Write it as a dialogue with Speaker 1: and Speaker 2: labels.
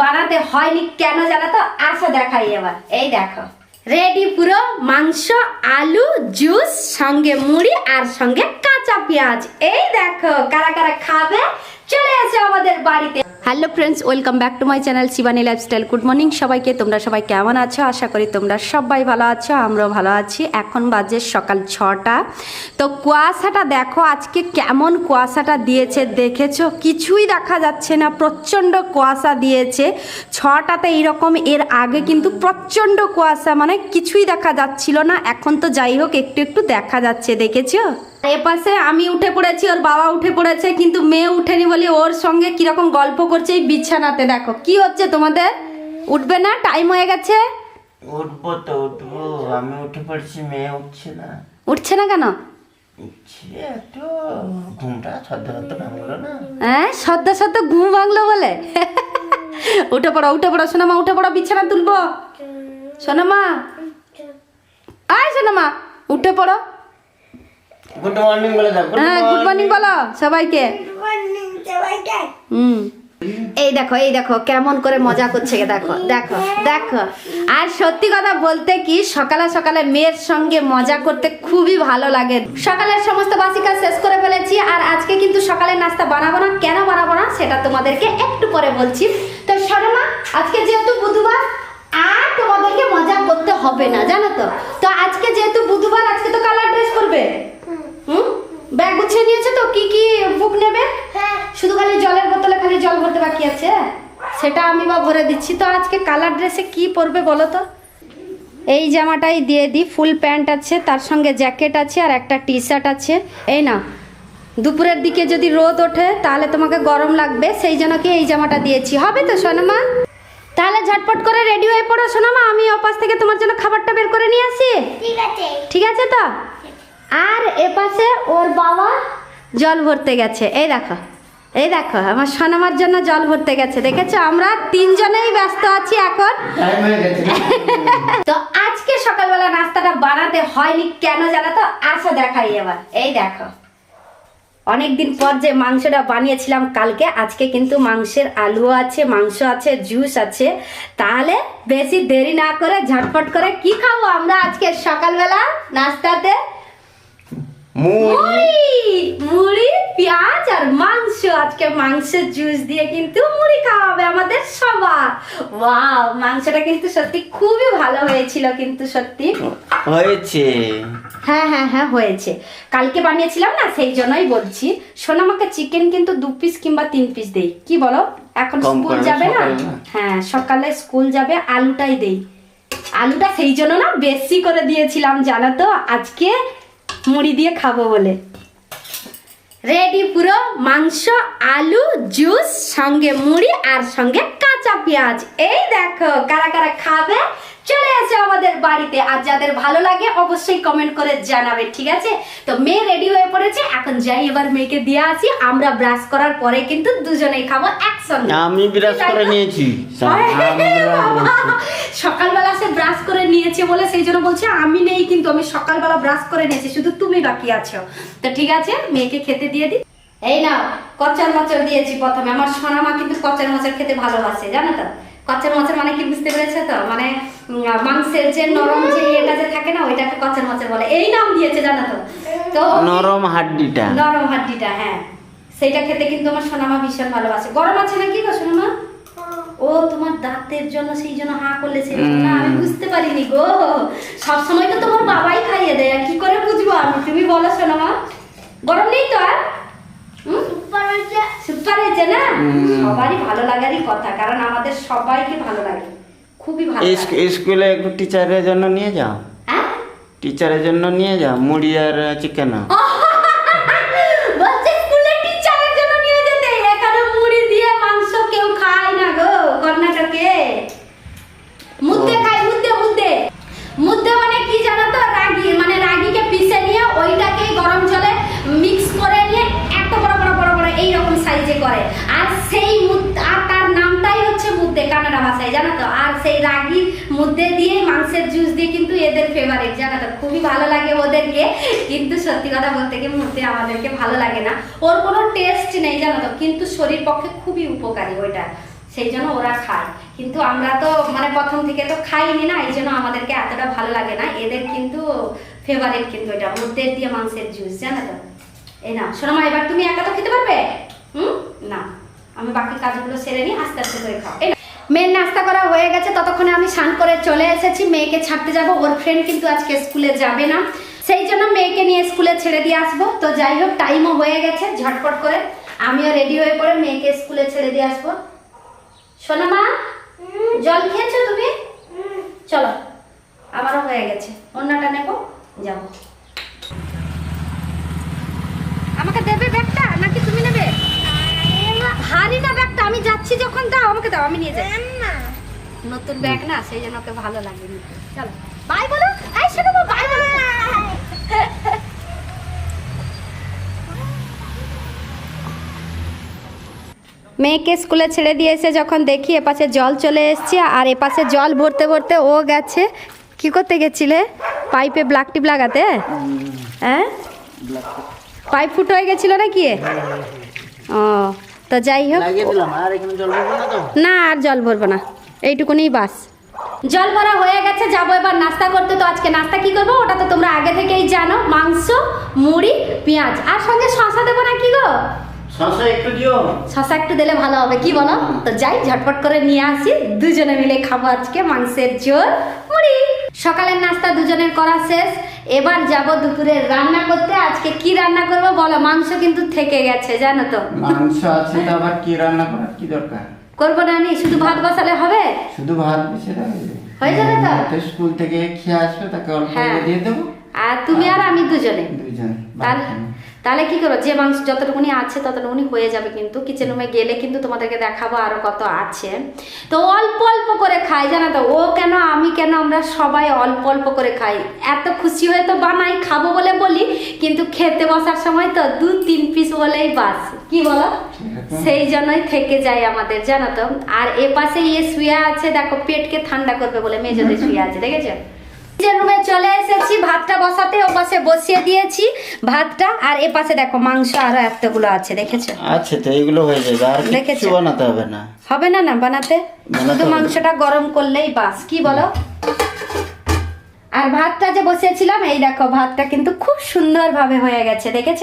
Speaker 1: বানাতে হয়নি, কেন জানা তো? আসো দেখাই এবার। এই দেখো। রেডি পুরো মাংস, আলু জুস সঙ্গে মুড়ি আর সঙ্গে কাঁচা পেঁয়াজ। এই দেখো, কারা কারা খাবে? চলে আসে আমাদের বাড়িতে। Hello friends welcome back to my channel Shivani lifestyle good morning সবাইকে, তোমরা সবাই কেমন আছো? আশা করি তোমরা সবাই ভালো আছো, আমরাও ভালো আছি। এখন বাজে সকাল ছটা। তো কুয়াশাটা দেখো, আজকে কেমন কুয়াশাটা দিয়েছে, দেখেছ? কিছুই দেখা যাচ্ছে না, প্রচণ্ড কুয়াশা দিয়েছে। ছটাতে এইরকম, এর আগে কিন্তু প্রচণ্ড কুয়াশা মানে কিছুই দেখা যাচ্ছিল না। এখন তো যাই হোক, একটু একটু দেখা যাচ্ছে, দেখেছ? এপাশে আমি উঠে পড়েছি, ওর বাবা উঠে পড়েছে, কিন্তু মেয়ে উঠেনি বলে ওর সঙ্গে কীরকম গল্প করছে এই বিছানাতে দেখো। কি হচ্ছে তোমাদের? উঠবে না? টাইম হয়ে গেছে?
Speaker 2: উঠবো তো উঠবো। আমি উঠে পড়ছি মেয়ে উঠছে না।
Speaker 1: উঠছে না কেন? হ্যাঁ সদ্য সদ্য ঘুম ভাঙলো বলে। উঠে পড়ো উঠে পড়ো সোনামা উঠে পড়ো বিছানা তুলবো। সোনামা। আয় সোনামা উঠে পড়ো।
Speaker 2: গুড মর্নিং বলে
Speaker 1: হ্যাঁ গুড মর্নিং বলো সবাইকে। হুম। এই দেখো এই দেখো কেমন করে মজা করছে দেখো দেখো দেখো। আর সত্যি কথা বলতে কি সকালে সকালে মেয়ের সঙ্গে মজা করতে খুবই ভালো লাগে। সকালের সমস্ত বাসি কাজ শেষ করে ফেলেছি আর আজকে কিন্তু সকালের নাস্তা বানাবো না কেন বানাবো না সেটা তোমাদেরকে একটু পরে বলছি। তো শর্মা আজকে যেহেতু বুধবার আর তোমাদেরকে মজা করতে হবে না জানো তো? তো আজকে যেহেতু বুধবার আজকে তো কালার ড্রেস করবে হুম? ব্যাগ গুছিয়ে নিয়েছে তো? কি কি বুক নেবে? হ্যাঁ। শুধু খালি জলের বোতলে খালি জল ভরতে বাকি আছে? সেটা আমি বা ভরে দিচ্ছি। তো আজকে কালার ড্রেসে কি পরবে বলো তো? এই জামাটাই দিয়ে দিই। ফুল প্যান্ট আছে তার সঙ্গে জ্যাকেট আছে আর একটা টি শার্ট আছে। এই না দুপুরের দিকে যদি রোদ ওঠে তাহলে তোমাকে গরম লাগবে। সেই জন্য কি এই জামাটা দিয়েছি। হবে তো সোনামা? তাহলে ঝটপট করে রেডি হয়ে পড়ো সোনামা। আমি ওপাশ থেকে তোমার জন্য খাবারটা বের করে নিয়ে আসি।
Speaker 3: ঠিক আছে।
Speaker 1: ঠিক আছে তো? আর এপাশে ওর বাবা জল ভরতে গেছে। এই দেখো এই দেখো আমার সোনামার জন্য জল ভরতে গেছে। দেখেছ? আমরা তিনজনেই ব্যস্ত আছি এখন। তো আজকে সকালবেলা নাস্তাটা বানাতে হয়নি কেন জানো তো? আসো দেখাই এবার। এই দেখো অনেকদিন পর যে মাংসটা বানিয়েছিলাম কালকে আজকে কিন্তু মাংসের আলু আছে মাংস আছে জুস আছে। তাহলে বেশি দেরি না করে ঝটপট করে কি খাব আমরা আজকে সকালবেলা নাস্তাতে?
Speaker 2: মুড়ি।
Speaker 1: মুড়ি মুড়ি পেঁয়াজ আর মাংস। আজকে মাংসের জুস দিয়ে কিন্তু মুড়ি আমাদের সবার। ওয়াও মাংসটা কিন্তু সত্যি খুবই ভালো হয়েছিল কিন্তু সত্যি।
Speaker 2: হয়েছে।
Speaker 1: হ্যাঁ হ্যাঁ হ্যাঁ হয়েছে। কালকে বানিয়েছিলাম না সেই জন্যই বলছি। সোনামাকে চিকেন কিন্তু দু পিস কিংবা তিন পিস দেই। কি বলো? এখন স্কুল যাবে না? হ্যাঁ সকালে স্কুল যাবে আলুটাই দেই। আলুটা সেই জন্য না বেশি করে দিয়েছিলাম জানো তো? আজকে মুড়ি দিয়ে খাব বলে। রেডি পুরো মাংস, আলু জুস সঙ্গে মুড়ি আর সঙ্গে কাঁচা পেঁয়াজ। এই দেখো, কারা কারা খাবে? চলে আসে আমাদের বাড়িতে। আর যাদের ভালো লাগে অবশ্যই কমেন্ট করে জানাবে ঠিক আছে? তো মেয়ে রেডি হয়ে পড়েছে এখন যাই এবার মেয়েকে দিয়ে আসি। আমরা ব্রাশ করার পরে কিন্তু দুজনেই খাব একসঙ্গে।
Speaker 2: আমি বিরাজ করে নিয়েছি।
Speaker 1: সকালবেলা সে ব্রাশ করে নিয়েছে বলে সেই জন্য বলছে আমি নেই কিন্তু আমি সকালবেলা ব্রাশ করে নিয়েছি শুধু তুমি বাকি আছো। তো ঠিক আছে মেয়েকে খেতে দিয়ে দি। এই না কচার মচর দিয়েছি প্রথমে। আমার সোনামা কিন্তু কচার মচর খেতে ভালোবাসে জানো তো? কচার মচর মানে কি বুঝতে পেরেছে তো? মানে মাংসের যে নরম যে এটা যে থাকে না ওইটাকে কচার মচর বলে। এই নাম দিয়েছে জানো তো? তো
Speaker 2: নরম হাড্ডিটা।
Speaker 1: নরম হাড্ডিটা হ্যাঁ। সেইটা খেতে কিন্তু আমার সোনামা ভীষণ ভালোবাসে। গরম আছে নাকি গো সোনামা? ও তোমার দাঁতের জন্য সেই জন্য হা করলে সেই না আমি বুঝতে পারিনি গো। সব সময় তো তোমার বাবাই খাইয়ে দেয় কি করে বুঝব আমি? তুমি বলো সোনামা। গরম নেই তো আর? সুপার হয়েছে না সবারই ভালো লাগারই কথা কারণ আমাদের সবাইকে ভালো লাগে। খুবই ভালো
Speaker 2: স্কুলে একটু টিচারের জন্য নিয়ে যাও।
Speaker 1: হ্যাঁ?
Speaker 2: টিচারের জন্য নিয়ে যাও মুড়ি আর চিকেন
Speaker 1: বলছে স্কুলের টিচারের জন্য নিয়ে যেতে এখানে মুড়ি দিয়ে মাংস কেউ খায় না গো কর্ণাটকে মুদ্দে খায় মুদ্দে মুদ্দে মুদ্দে মানে কি জানো তো রাগি মানে রাগিকে পিষে নিয়ে ওইটাকে গরম জলে মিক্স করে নিয়ে এত বড় বড় বড় বড় এইরকম সাইজে করে আর সেই মুদ- আর তার নামটাই হচ্ছে মুদ্দে কানাডা ভাষায় জানো তো আর সেই রাগি মুদ্দে দিয়ে মাংসের জুস দিয়ে কিন্তু এদের ফেভারিট জানো তো খুবই ভালো লাগে ওদেরকে। কিন্তু সত্যি কথা বলতে গিয়ে মুদ্দে আমাদেরকে ভালো লাগে না। ওর কোনো টেস্ট নেই জানো তো কিন্তু শরীর পক্ষে খুবই উপকারী ওইটা। সেই জন্য ওরা খায়। কিন্তু আমরা তো মানে প্রথম থেকে তো খাইনি না, এই জন্য আমাদেরকে এতটা ভালো লাগে না। এদের কিন্তু ফেভারিট কিন্তু এটা মধ্যে দিয়ে মাংসের জুস জানো তো এই না শোনো মা, এবার তুমি একা তো খেতে পারবে? হুম? না। আমি বাকি কাজগুলো সেরে নিই আস্তে আস্তে করে খাও। এই। মেয়ের নাস্তা করা হয়ে গেছে ততক্ষণে আমি স্নান করে চলে এসেছি। মেয়েকে ছাড়তে যাব ওর ফ্রেন্ড কিন্তু আজকে স্কুলে যাবে না। সেই জন্য মেয়েকে নিয়ে স্কুলে ছেড়ে দিয়ে আসব। তো যাই হোক টাইমও হয়ে গেছে ঝটপট করে। আমিও রেডি হয়ে পড়ে মেয়েকে স্কুলে ছেড়ে দিয়ে আসব। শোনা মা জল খেয়েছো তুমি? চলো আমারও হয়ে গেছে। অন্যটা নেব যাব আমাকে দেবে ব্যাগটা নাকি তুমি নেবে ভারী না ব্যাগটা আমি যাচ্ছি যখন দাও আমি নিয়ে যাই। নতুন ব্যাগ না সেই জন্য ওকে ভালো লাগে চলো। বাই বলো। শোনো বাই বলো। মেয়েকে স্কুলে ছেড়ে দিয়ে এসে যখন দেখি এপাশে জল চলে এসছে আর এপাশে জল ভরতে ভরতে ও গেছে। কি করতে গেছিলে? পাইপে ব্লাক টিপ লাগাতে? হ্যাঁ? পাইপ ফুট হয়ে গেছিল নাকি ও। তো যাই হোক।
Speaker 2: না
Speaker 1: আর জল ভরবো না। এইটুকুনি বাস। জল ভরা হয়ে গেছে যাব এবার নাস্তা করতে। তো আজকে নাস্তা কি করব? ওটা তো তোমরা আগে থেকেই জানো মাংস মুড়ি পেঁয়াজ। আর সঙ্গে শশা দেবো না কি
Speaker 2: শশা একটু দিও।
Speaker 1: শশা একটু দিলে ভালো হবে। কি বলো? তো যাই ঝটপট করে নিয়ে আসি। দুজনে মিলে খাব আজকে মাংসের ঝোল। মুড়ি। সকালের নাস্তা দুজনের করা শেষ। এবার যাব দুপুরে রান্না করতে। আজকে কি রান্না করব বলো? মাংস কিন্তু থেকে গেছে জানো তো।
Speaker 2: মাংস আছে তো আবার কি রান্না করার? কি দরকার?
Speaker 1: করব না নি শুধু ভাত বসালে হবে?
Speaker 2: শুধু ভাত রাখবে
Speaker 1: হয়ে যাবে তো?
Speaker 2: স্কুল থেকে খেয়ে আসবে তাকে অল্প
Speaker 1: হ্যাঁ।
Speaker 2: দিয়ে দেবো।
Speaker 1: আর তুমি আর আমি দুজনে।
Speaker 2: দুইজন
Speaker 1: তাহলে কি করো যে মাংস যতটুকুনি আছে ততটুকুনি হয়ে যাবে কিন্তু। কিচেন রুমে গেলে কিন্তু তোমাদেরকে দেখাবো আরও কত আছে। তো অল্প অল্প করে খাই, জানো তো? ও কেন, আমি কেন আমরা সবাই অল্প অল্প করে খাই? এত খুশি হয়ে তো বানাই, খাব বলে বলি, কিন্তু খেতে বসার সময় তো দু তিন পিস বলেই বাস। কি বলো? সেই জন্যই থেকে যায় আমাদের, জানো তো? আর এ পাশে ইয়ে শুয়ে আছে, দেখো, পেটকে ঠান্ডা করবে বলে মেজতে শুয়ে আছে, দেখেছ? কিচেন রুমে চলে এসেছি ভাতটা বসাতে ও পাশে বসিয়ে দিয়েছি ভাতটা। আর এ পাশে দেখো মাংস আরও এতগুলো আছে দেখেছ?
Speaker 2: আচ্ছা তো এগুলো হয়ে যাবে আর? কিছু বানাতে হবে না।
Speaker 1: হবে না না বানাতে? শুধু মাংসটা গরম করলেই বাস কি বলো? আর ভাতটা যে বসিয়েছিলাম এই দেখো ভাতটা কিন্তু খুব সুন্দরভাবে হয়ে গেছে দেখেছ?